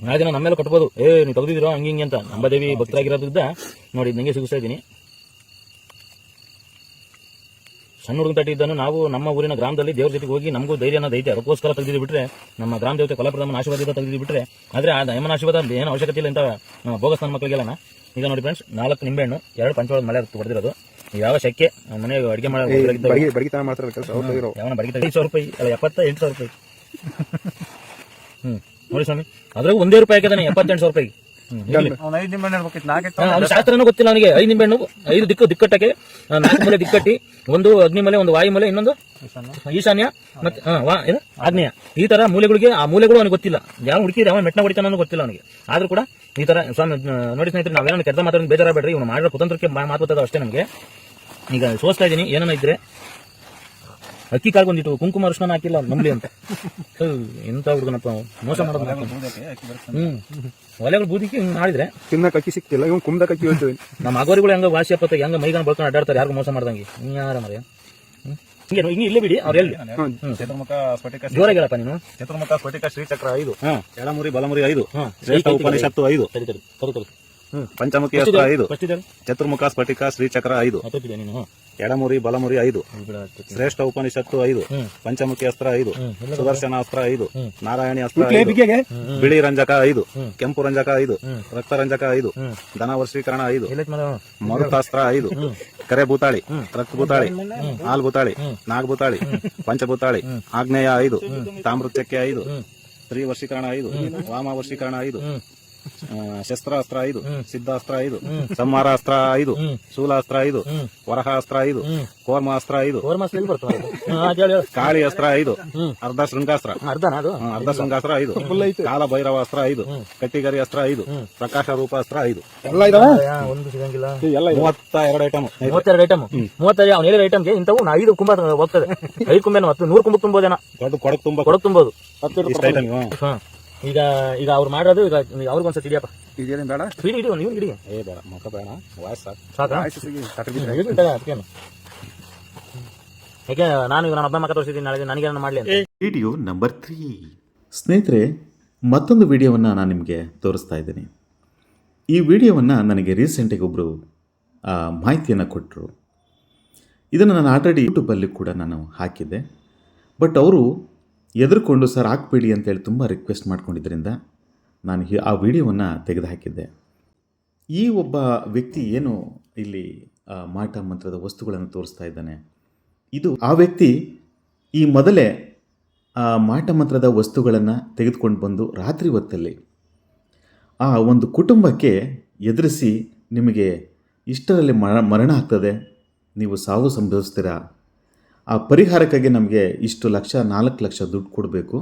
ನಾಳೆ ದಿನ ನಮ್ಮೆಲ್ಲ ಕಟ್ಬೋದು. ಏ ನೀವು ತೆಗೆದಿದ್ದೀರೋ? ಹಂಗೆ ಹಿಂಗೆ ಅಂತ. ಅಂಬಾದೇವಿ ಭಕ್ತರಾಗಿರೋದ್ರಿಂದ ನೋಡಿ ನಂಗೆ ಸಿಗಿಸ್ತಾ ಇದ್ದೀನಿ. ಸಣ್ಣ ಹುಡುಗನ ತಟ್ಟಿ ಇದ್ದನ್ನು ನಾವು ನಮ್ಮ ಊರಿನ ಗ್ರಾಮದಲ್ಲಿ ದೇವ್ರ ಜೊತೆಗೆ ಹೋಗಿ ನಮಗೂ ಧೈರ್ಯ ಅನ್ನೋದು ಐತೆ ಅದಕ್ಕೋಸ್ಕರ ತೆಗೆದಿದ್ದು ಬಿಟ್ರೆ ನಮ್ಮ ಗ್ರಾಮ ದೇವತೆ ಕೊಲಪ್ರದಮ್ಮನ ಆಶೀರ್ವಾದ ತೆಗೆದಿದ್ದು ಬಿಟ್ರೆ ಆದರೆ ಆ ಯಮನ ಆಶೀರ್ವಾದ ಏನು ಅವಶ್ಯಕತೆ ಇಲ್ಲ ಅಂತ ಭೋಗಸ್ಥಾನ ಬೋಗಸ್ ನನ್ನ ಮಕ್ಕಳಿಗೆಲ್ಲ ಈಗ ನೋಡಿ ಫ್ರೆಂಡ್ಸ್ ನಾಲ್ಕು ನಿಂಬೆಹಣ್ಣು ಎರಡು ಪಂಚವಾಳ ಮಳೆ ಹೊಡೆದಿರೋದು. ಯಾವ ಶಕ್ಕೆ ಮನೆ ಅಡುಗೆ ಮಾಡೋ ಬಡಗಿತನ ಮಾಡ್ತಾರೆ ಕೆಲಸ ಐದು ಸಾವಿರ ರೂಪಾಯಿ ಅಲ್ಲ ಎಪ್ಪತ್ತ ಎಂಟು ಸಾವಿರ ರೂಪಾಯಿ. ಹ್ಮ್. ನೋಡಿ ಸ್ವಾಮಿ ಅದ್ರಾಗ ಒಂದೇ ರೂಪಾಯಿ ಹಾಕಿದಾನೆ ಎಪ್ಪತ್ತೆಂಟು ಸಾವಿರ ರೂಪಾಯಿ ಐದು ನಿಂಬೆ ಹೇಳ್ಬೇಕಿತ್ತು ನಾಲ್ಕು ಶಾಸ್ತ್ರನೂ ಗೊತ್ತಿಲ್ಲ ಅವನಿಗೆ. ಐದು ನಿಂಬೆಹಣ್ಣು ಐದು ದಿಕ್ಕು ದಿಕ್ಕಟ್ಟಕ್ಕೆ ನಾಲ್ಕು ಮೂಲೆ ದಿಕ್ಕಟ್ಟಿ ಒಂದು ಅಗ್ನಿಮಲೆ ಒಂದು ವಾಯು ಮಲೆ ಇನ್ನೊಂದು ಈಶಾನ್ಯ. ಮತ್ತೆ ಏನು ಆಗ್ನೇಯ. ಈ ತರ ಮೂಲೆಗಳಿಗೆ ಆ ಮೂಲೆಗಳು ಅವನಿಗೆ ಗೊತ್ತಿಲ್ಲ. ಯಾವ ಹುಡುಕಿದ್ರೆ ಅವನ ಮೆಟ್ನ ಹೊಡಿತಾನ ಗೊತ್ತಿಲ್ಲ ಅವನಿಗೆ. ಆದ್ರೂ ಕೂಡ ಈ ತರ ಸ್ವಾಮಿ ನೋಡಿ ಸ್ನೇಹಿತರೆ ನಾವೇನೋ ಕೆಲಸ ಮಾತಾಡೋದು ಬೇಜಾರಾಗಬೇಡ್ರಿ ಇವನು ಮಾಡಿರೋ ಕುತಂತ್ರಕ್ಕೆ ಮಾತು ಅಷ್ಟೇ ನಮಗೆ. ಈಗ ಸೋಸ್ತಾ ಇದ್ದೀನಿ ಏನನ್ನ ಇದ್ರೆ ಅಕ್ಕಿ ಕಾಳ್ಗೊಂದಿಟ್ಟು ಕುಂಕುಮ ಅರ್ಶನ ಹಾಕಿಲ್ಲ ನಂಬಲಿ ಅಂತ. ಎಂತ ಹುಡುಗನಪ್ಪ ಮೋಸ ಮಾಡೋದು. ಹ್ಮ್. ಒಲೆಗಳು ಬೂದಿಕ್ಕೆ ಹಿಂಗ್ ಮಾಡಿದ್ರೆ ತಿನ್ನಕ್ ಅಕ್ಕಿ ಸಿಕ್ತಿಲ್ಲ ಇವ್ ಕುಮ್ದಕ್ ಅಕ್ಕಿ ಹೇಳ್ತೀವಿ ನಮ್ಮ ಅಗೋರಿಗಳು ಹೆಂಗ ವಾಸಿ ಅಪ್ಪತ್ತ ಹೆಂಗ ಮೈಗಾನ ಬಳ್ಕೊಂಡು ಅಡ್ಡಾಡ್ತಾರೆ ಯಾರಿಗೂ ಮೋಸ ಮಾಡ್ದಂಗೆ. ಯಾರ ಮರ ಹಿಂಗೆ ಹಿಂಗೆ ಇಲ್ಲೇ ಬಿಡಿ ಅವ್ರು ಎಲ್ಲಿ? ಚತುರ್ಮುಖ ಸ್ಫಟಿಕ ಜೋರಾಗಿ ಹೇಳಪ್ಪ ನೀನು. ಚತುರ್ಮುಖ ಸ್ಫಟಿಕ ಶ್ರೀಚಕ್ರ ಐದು. ಎಳಮುರಿ ಎಡಮುರಿ ಬಲಮುರಿ ಐದು. ಶ್ರೇಷ್ಠ ಉಪನಿಷತ್ತು ಐದು. ಸರಿ ಸರಿ ತರು ತರು ಹ್ಮ್ ಪಂಚಮುಖಿ ಅಸ್ತ್ರ ಐದು ಚತುರ್ಮುಖ ಸ್ಫಟಿಕ ಶ್ರೀಚಕ್ರ ಐದು. ಎಡಮುರಿ ಬಲಮುರಿ ಐದು. ಶ್ರೇಷ್ಠ ಉಪನಿಷತ್ತು ಐದು. ಪಂಚಮುಖಿ ಅಸ್ತ್ರ ಐದು ಸುದರ್ಶನ ಅಸ್ತ್ರ ಐದು ನಾರಾಯಣಿ ಅಸ್ತ್ರ ಬಿಳಿ ರಂಜಕ ಐದು ಕೆಂಪು ರಂಜಕ ಐದು. ರಕ್ತ ರಂಜಕ ಐದು. ಧನವರ್ಷೀಕರಣ ಐದು ಮರುತಾಸ್ತ್ರ ಐದು ಕರೆ ಭೂತಾಳಿ ರಕ್ತ ಭೂತಾಳಿ ಹಾಲ್ ಭೂತಾಳಿ ನಾಗ್ ಭೂತಾಳಿ ಪಂಚಭೂತಾಳಿ ಆಗ್ನೇಯ ಐದು ತಾಮ್ರಚಕ್ಕೆ ಐದು ಸ್ತ್ರೀ ವರ್ಷೀಕರಣ ಐದು ವಾಮ ವರ್ಷೀಕರಣ ಐದು ಶಸ್ತ್ರಾಸ್ತ್ರ ಐದು ಸಿದ್ಧಾಸ್ತ್ರ ಐದು ಸಂಹಾರಾಸ್ತ್ರ ಐದು ಶೂಲಾಸ್ತ್ರ ಐದು ವರಹಾಸ್ತ್ರ ಐದು ಕೋರ್ಮಾಸ್ತ್ರ ಐದು. ಕಾಳಿ ಅಸ್ತ್ರ ಐದು ಅರ್ಧ ಶೃಂಗಾಸ್ತ್ರ. ಅರ್ಧ ಶೃಂಗಾಸ್ತ್ರ ಐದು ಕಾಲ ಭೈರವ ಅಸ್ತ್ರ ಐದು ಕಟ್ಟಿಗರಿ ಅಸ್ತ್ರ ಐದು ಪ್ರಕಾಶ ರೂಪ ಅಸ್ತ್ರ ಐದು. ಎಲ್ಲ ಒಂದು ಸಿಗಂಗಿಲ್ಲ. ಮೂವತ್ತ ಎರಡು ಐಟಮ್. ಮೂವತ್ತೆರಡು ಐಟಮ್? ಮೂವತ್ತೆರಡು ಅವ್ನು ಹೇಳಿದ ಐಟಮ್ಗೆ ಇಂಥವು ನಾ ಐದು ಕುಂಬ ಹೋಗ್ತದೆ. ಐದು ಕುಂಬೆ ಹತ್ತು ನೂರು ಕುಂಬ ತುಂಬೋದೇನ ದೊಡ್ಡ ಕೊಡಕ್ ತುಂಬಾ ಕೊಡಕ್ ತುಂಬೋದು. ಇಷ್ಟ ಐಟಮ್ ಹಾ. ಈಗ ಈಗ ಅವ್ರು ಮಾಡೋದು ಈಗ ಅವ್ರಿಗೊಂದ್ಸತಿ ಹಿಡಿಯಪ್ಪ ಇದೇನು ಬೇಡ? ಹಿಡಿ ಹಿಡಿ ನೀವು ಹಿಡಿ ಏ ಬೇಡ ಮಕ್ಕ ಬೇಡ ವಾಯ್ಸ್ ಸಾಕು. ಅದಕ್ಕೇನು? ಯಾಕೆ ನಾನು ಈಗ ನನ್ನ ಹಬ್ಬ ಮಕ್ಕ ತೋರಿಸಿದ್ದೀನಿ ನಾಳೆ ನನಗೇನು ಮಾಡಲಿ ವಿಡಿಯೋ ನಂಬರ್ ತ್ರೀ. ಸ್ನೇಹಿತರೆ ಮತ್ತೊಂದು ವಿಡಿಯೋವನ್ನು ನಾನು ನಿಮಗೆ ತೋರಿಸ್ತಾ ಇದ್ದೀನಿ. ಈ ವಿಡಿಯೋವನ್ನು ನನಗೆ ರೀಸೆಂಟಾಗಿ ಒಬ್ಬರು ಮಾಹಿತಿಯನ್ನು ಕೊಟ್ಟರು ಇದನ್ನು ನಾನು ಆಲ್ರೆಡಿ ಯೂಟ್ಯೂಬಲ್ಲಿ ಕೂಡ ನಾನು ಹಾಕಿದ್ದೆ. ಬಟ್ ಅವರು ಎದುರುಕೊಂಡು, ಸರ್, ಹಾಕ್ಬೇಡಿ ಅಂತೇಳಿ ತುಂಬ ರಿಕ್ವೆಸ್ಟ್ ಮಾಡ್ಕೊಂಡಿದ್ದರಿಂದ ನಾನು ಆ ವಿಡಿಯೋವನ್ನು ತೆಗೆದುಹಾಕಿದ್ದೆ. ಈ ಒಬ್ಬ ವ್ಯಕ್ತಿ ಏನು ಇಲ್ಲಿ ಮಾಟ ಮಂತ್ರದ ವಸ್ತುಗಳನ್ನು ತೋರಿಸ್ತಾ ಇದ್ದಾನೆ. ಇದು ಆ ವ್ಯಕ್ತಿ ಈ ಮೊದಲೇ ಮಾಟ ಮಂತ್ರದ ವಸ್ತುಗಳನ್ನು ತೆಗೆದುಕೊಂಡು ಬಂದು ರಾತ್ರಿ ಹೊತ್ತಲ್ಲಿ ಆ ಒಂದು ಕುಟುಂಬಕ್ಕೆ ಎದುರಿಸಿ ನಿಮಗೆ ಇಷ್ಟರಲ್ಲಿ ಮರ ಮರಣ ಆಗ್ತದೆ. ನೀವು ಸಾವು ಸಂಭವಿಸ್ತೀರಾ? ಆ ಪರಿಹಾರಕ್ಕಾಗಿ ನಮಗೆ ಇಷ್ಟು ಲಕ್ಷ ನಾಲ್ಕು ಲಕ್ಷ ದುಡ್ಡು ಕೊಡಬೇಕು.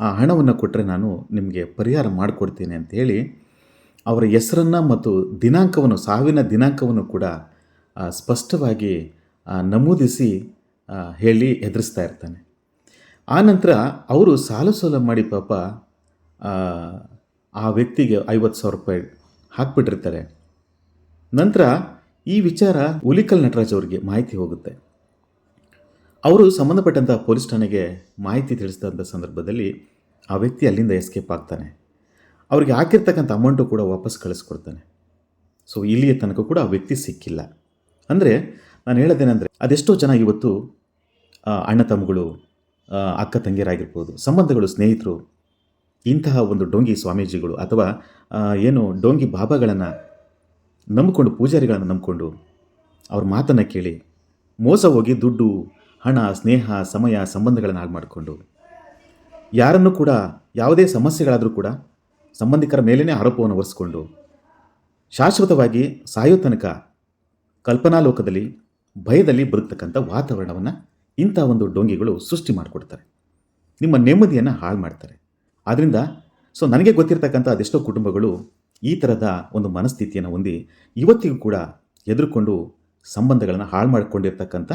ಆ ಹಣವನ್ನು ಕೊಟ್ಟರೆ ನಾನು ನಿಮಗೆ ಪರಿಹಾರ ಮಾಡಿಕೊಡ್ತೀನಿ ಅಂತ ಹೇಳಿ ಅವರ ಹೆಸರನ್ನು ಮತ್ತು ದಿನಾಂಕವನ್ನು ಸಾವಿನ ದಿನಾಂಕವನ್ನು ಕೂಡ ಆ, ಸ್ಪಷ್ಟವಾಗಿ ನಮೂದಿಸಿ ಹೇಳಿ ಹೆದರಿಸ್ತಾ ಇರ್ತಾನೆ. ಆನಂತರ ಅವರು ಸಾಲ ಸೋಲ ಮಾಡಿ ಪಾಪ ಆ, ಆ ವ್ಯಕ್ತಿಗೆ ಐವತ್ತು ಸಾವಿರ ರೂಪಾಯಿ ಹಾಕ್ಬಿಟ್ಟಿರ್ತಾರೆ. ನಂತರ ಈ ವಿಚಾರ ಉಲಿಕಲ್ ನಟರಾಜ್ ಅವರಿಗೆ ಮಾಹಿತಿ ಹೋಗುತ್ತೆ. ಅವರು ಸಂಬಂಧಪಟ್ಟಂಥ ಪೊಲೀಸ್ ಠಾಣೆಗೆ ಮಾಹಿತಿ ತಿಳಿಸಿದಂಥ ಸಂದರ್ಭದಲ್ಲಿ ಆ ವ್ಯಕ್ತಿ ಅಲ್ಲಿಂದ ಎಸ್ಕೇಪ್ ಆಗ್ತಾನೆ. ಅವ್ರಿಗೆ ಹಾಕಿರ್ತಕ್ಕಂಥ ಅಮೌಂಟು ಕೂಡ ವಾಪಸ್ ಕಳಿಸ್ಕೊಡ್ತಾನೆ. ಸೊ ಇಲ್ಲಿಯ ತನಕ ಕೂಡ ಆ ವ್ಯಕ್ತಿ ಸಿಕ್ಕಿಲ್ಲ. ಅಂದರೆ, ನಾನು ಹೇಳೋದೇನೆಂದರೆ, ಅದೆಷ್ಟೋ ಜನ ಇವತ್ತು ಅಣ್ಣ ತಮ್ಮಗಳು ಅಕ್ಕ ತಂಗಿಯರಾಗಿರ್ಬೋದು, ಸಂಬಂಧಗಳು, ಸ್ನೇಹಿತರು, ಇಂತಹ ಒಂದು ಡೋಂಗಿ ಸ್ವಾಮೀಜಿಗಳು ಅಥವಾ ಏನು ಡೋಂಗಿ ಬಾಬಾಗಳನ್ನು ನಂಬಿಕೊಂಡು, ಪೂಜಾರಿಗಳನ್ನು ನಂಬಿಕೊಂಡು ಅವ್ರ ಮಾತನ್ನು ಕೇಳಿ ಮೋಸ ಹೋಗಿ ದುಡ್ಡು ಹಣ, ಸ್ನೇಹ, ಸಮಯ, ಸಂಬಂಧಗಳನ್ನು ಹಾಳು ಮಾಡಿಕೊಂಡು. ಯಾರನ್ನು ಕೂಡ ಯಾವುದೇ ಸಮಸ್ಯೆಗಳಾದರೂ ಕೂಡ ಸಂಬಂಧಿಕರ ಮೇಲೇ ಆರೋಪವನ್ನು ಹೊರಿಸ್ಕೊಂಡು ಶಾಶ್ವತವಾಗಿ ಸಾಯೋ ತನಕ ಕಲ್ಪನಾ ಲೋಕದಲ್ಲಿ, ಭಯದಲ್ಲಿ ಬದುಕ್ತಕ್ಕಂಥ ವಾತಾವರಣವನ್ನು ಇಂಥ ಒಂದು ಡೊಂಗಿಗಳು ಸೃಷ್ಟಿ ಮಾಡಿಕೊಡ್ತಾರೆ. ನಿಮ್ಮ ನೆಮ್ಮದಿಯನ್ನು ಹಾಳು ಮಾಡ್ತಾರೆ. ಆದ್ದರಿಂದ ಸೊ ನನಗೆ ಗೊತ್ತಿರತಕ್ಕಂಥ ಅದೆಷ್ಟೋ ಕುಟುಂಬಗಳು ಈ ಥರದ ಒಂದು ಮನಸ್ಥಿತಿಯನ್ನು ಹೊಂದಿ ಇವತ್ತಿಗೂ ಕೂಡ ಎದುರುಕೊಂಡು ಸಂಬಂಧಗಳನ್ನು ಹಾಳು ಮಾಡಿಕೊಂಡಿರ್ತಕ್ಕಂಥ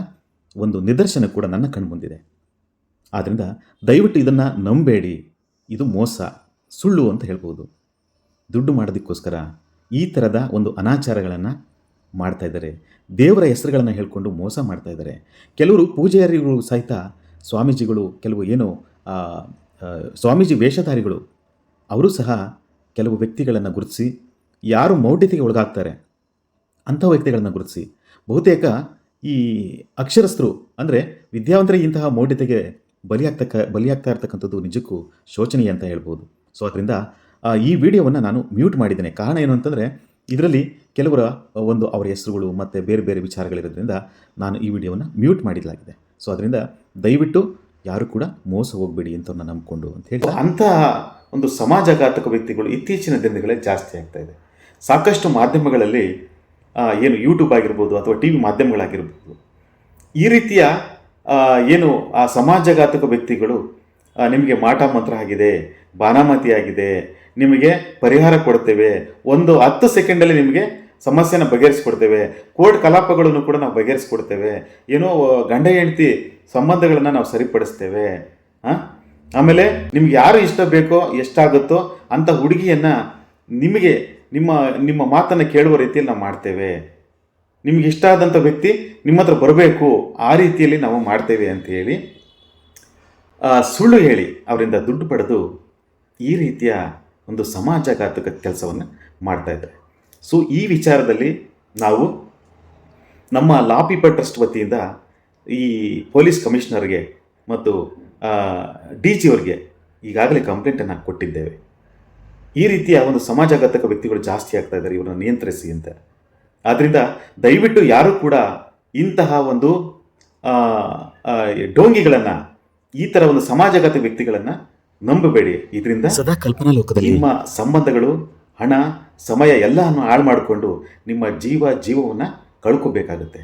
ಒಂದು ನಿದರ್ಶನ ಕೂಡ ನನ್ನ ಕಣ್ಮುಂದಿದೆ. ಆದ್ದರಿಂದ ದಯವಿಟ್ಟು ಇದನ್ನು ನಂಬೇಡಿ. ಇದು ಮೋಸ, ಸುಳ್ಳು ಅಂತ ಹೇಳ್ಬೋದು. ದುಡ್ಡು ಮಾಡೋದಕ್ಕೋಸ್ಕರ ಈ ಥರದ ಒಂದು ಅನಾಚಾರಗಳನ್ನು ಮಾಡ್ತಾ ಇದ್ದಾರೆ. ದೇವರ ಹೆಸರುಗಳನ್ನು ಹೇಳಿಕೊಂಡು ಮೋಸ ಮಾಡ್ತಾ ಇದ್ದಾರೆ. ಕೆಲವರು ಪೂಜಾರಿಗಳು ಸಹಿತ ಸ್ವಾಮೀಜಿಗಳು, ಕೆಲವು ಏನು ಸ್ವಾಮೀಜಿ ವೇಷಧಾರಿಗಳು, ಅವರು ಸಹ ಕೆಲವು ವ್ಯಕ್ತಿಗಳನ್ನು ಗುರುತಿಸಿ, ಯಾರು ಮೌಢ್ಯತೆಗೆ ಒಳಗಾಗ್ತಾರೆ ಅಂಥ ವ್ಯಕ್ತಿಗಳನ್ನು ಗುರುತಿಸಿ, ಬಹುತೇಕ ಈ ಅಕ್ಷರಸ್ಥರು ಅಂದರೆ ವಿದ್ಯಾವಂತರಿಗೆ ಇಂತಹ ಮೌಢ್ಯತೆಗೆ ಬಲಿಯಾಗ್ತಕ್ಕ, ಬಲಿಯಾಗ್ತಾ ಇರ್ತಕ್ಕಂಥದ್ದು ನಿಜಕ್ಕೂ ಶೋಚನೀಯ ಅಂತ ಹೇಳ್ಬೋದು. ಸೊ ಅದರಿಂದ ಈ ವಿಡಿಯೋವನ್ನು ನಾನು ಮ್ಯೂಟ್ ಮಾಡಿದ್ದೇನೆ. ಕಾರಣ ಏನು ಅಂತಂದರೆ, ಇದರಲ್ಲಿ ಕೆಲವರ ಒಂದು ಅವರ ಹೆಸರುಗಳು ಮತ್ತು ಬೇರೆ ಬೇರೆ ವಿಚಾರಗಳಿರೋದ್ರಿಂದ ನಾನು ಈ ವಿಡಿಯೋವನ್ನು ಮ್ಯೂಟ್ ಮಾಡಿದ್ಲಾಗಿದೆ. ಸೊ ಅದರಿಂದ ದಯವಿಟ್ಟು ಯಾರು ಕೂಡ ಮೋಸ ಹೋಗಬೇಡಿ ಅಂತ ನಾನು ನಂಬಿಕೊಂಡು ಅಂತ ಹೇಳಿ. ಅಂತಹ ಒಂದು ಸಮಾಜಘಾತಕ ವ್ಯಕ್ತಿಗಳು ಇತ್ತೀಚಿನ ದಿನಗಳೇ ಜಾಸ್ತಿ ಆಗ್ತಾ ಇದೆ. ಸಾಕಷ್ಟು ಮಾಧ್ಯಮಗಳಲ್ಲಿ ಏನು ಯೂಟ್ಯೂಬ್ ಆಗಿರ್ಬೋದು ಅಥವಾ ಟಿ ವಿ ಮಾಧ್ಯಮಗಳಾಗಿರ್ಬೋದು ಈ ರೀತಿಯ ಏನು, ಆ ಸಮಾಜಘಾತಕ ವ್ಯಕ್ತಿಗಳು ನಿಮಗೆ ಮಾಟ ಮಂತ್ರ ಆಗಿದೆ ಬಾನಾಮತಿ ಆಗಿದೆ, ನಿಮಗೆ ಪರಿಹಾರ ಕೊಡ್ತೇವೆ, ಒಂದು ಹತ್ತು ಸೆಕೆಂಡಲ್ಲಿ ನಿಮಗೆ ಸಮಸ್ಯೆನ ಬಗೆಹರಿಸ್ಕೊಡ್ತೇವೆ, ಕೋರ್ಟ್ ಕಲಾಪಗಳನ್ನು ಕೂಡ ನಾವು ಬಗೆಹರಿಸ್ಕೊಡ್ತೇವೆ, ಏನೋ ಗಂಡ ಹೆಂಡತಿ ಸಂಬಂಧಗಳನ್ನು ನಾವು ಸರಿಪಡಿಸ್ತೇವೆ, ಆ? ಆಮೇಲೆ ನಿಮ್ಗೆ ಯಾರು ಇಷ್ಟ ಬೇಕೋ, ಎಷ್ಟಾಗುತ್ತೋ ಅಂಥ ಹುಡುಗಿಯನ್ನು ನಿಮಗೆ ನಿಮ್ಮ ನಿಮ್ಮ ಮಾತನ್ನು ಕೇಳುವ ರೀತಿಯಲ್ಲಿ ನಾವು ಮಾಡ್ತೇವೆ. ನಿಮ್ಗೆ ಇಷ್ಟ ಆದಂಥ ವ್ಯಕ್ತಿ ನಿಮ್ಮ ಹತ್ರ ಬರಬೇಕು. ಆ ರೀತಿಯಲ್ಲಿ ನಾವು ಮಾಡ್ತೇವೆ ಅಂತ ಹೇಳಿ ಸುಳ್ಳು ಹೇಳಿ ಅವರಿಂದ ದುಡ್ಡು ಪಡೆದು ಈ ರೀತಿಯ ಒಂದು ಸಮಾಜಘಾತಕ ಕೆಲಸವನ್ನು ಮಾಡ್ತಾ ಇದ್ದಾರೆ. ಸೊ ಈ ವಿಚಾರದಲ್ಲಿ ನಾವು ನಮ್ಮ ಲಾಪಿಪ ಟ್ರಸ್ಟ್ ವತಿಯಿಂದ ಈ ಪೊಲೀಸ್ ಕಮಿಷನರ್ಗೆ ಮತ್ತು ಡಿ ಜಿ ಅವ್ರಿಗೆ ಈಗಾಗಲೇ ಕಂಪ್ಲೇಂಟನ್ನು ಕೊಟ್ಟಿದ್ದೇವೆ. ಈ ರೀತಿಯ ಒಂದು ಸಮಾಜಘಾತಕ ವ್ಯಕ್ತಿಗಳು ಜಾಸ್ತಿ ಆಗ್ತಾ ಇದ್ದಾರೆ ಇವರನ್ನು ನಿಯಂತ್ರಿಸಿ ಅಂತ. ಆದ್ದರಿಂದ ದಯವಿಟ್ಟು ಯಾರು ಕೂಡ ಇಂತಹ ಒಂದು ಡೋಂಗಿಗಳನ್ನು ಈ ಥರ ಒಂದು ಸಮಾಜಘಾತ ವ್ಯಕ್ತಿಗಳನ್ನು ನಂಬಬೇಡಿ. ಇದರಿಂದ ಸದಾ ಕಲ್ಪನಾ ಲೋಕದಲ್ಲಿ ನಿಮ್ಮ ಸಂಬಂಧಗಳು ಹಣ ಸಮಯ ಎಲ್ಲವನ್ನು ಹಾಳು ಮಾಡಿಕೊಂಡು ನಿಮ್ಮ ಜೀವ ಜೀವವನ್ನು ಕಳ್ಕೋಬೇಕಾಗುತ್ತೆ.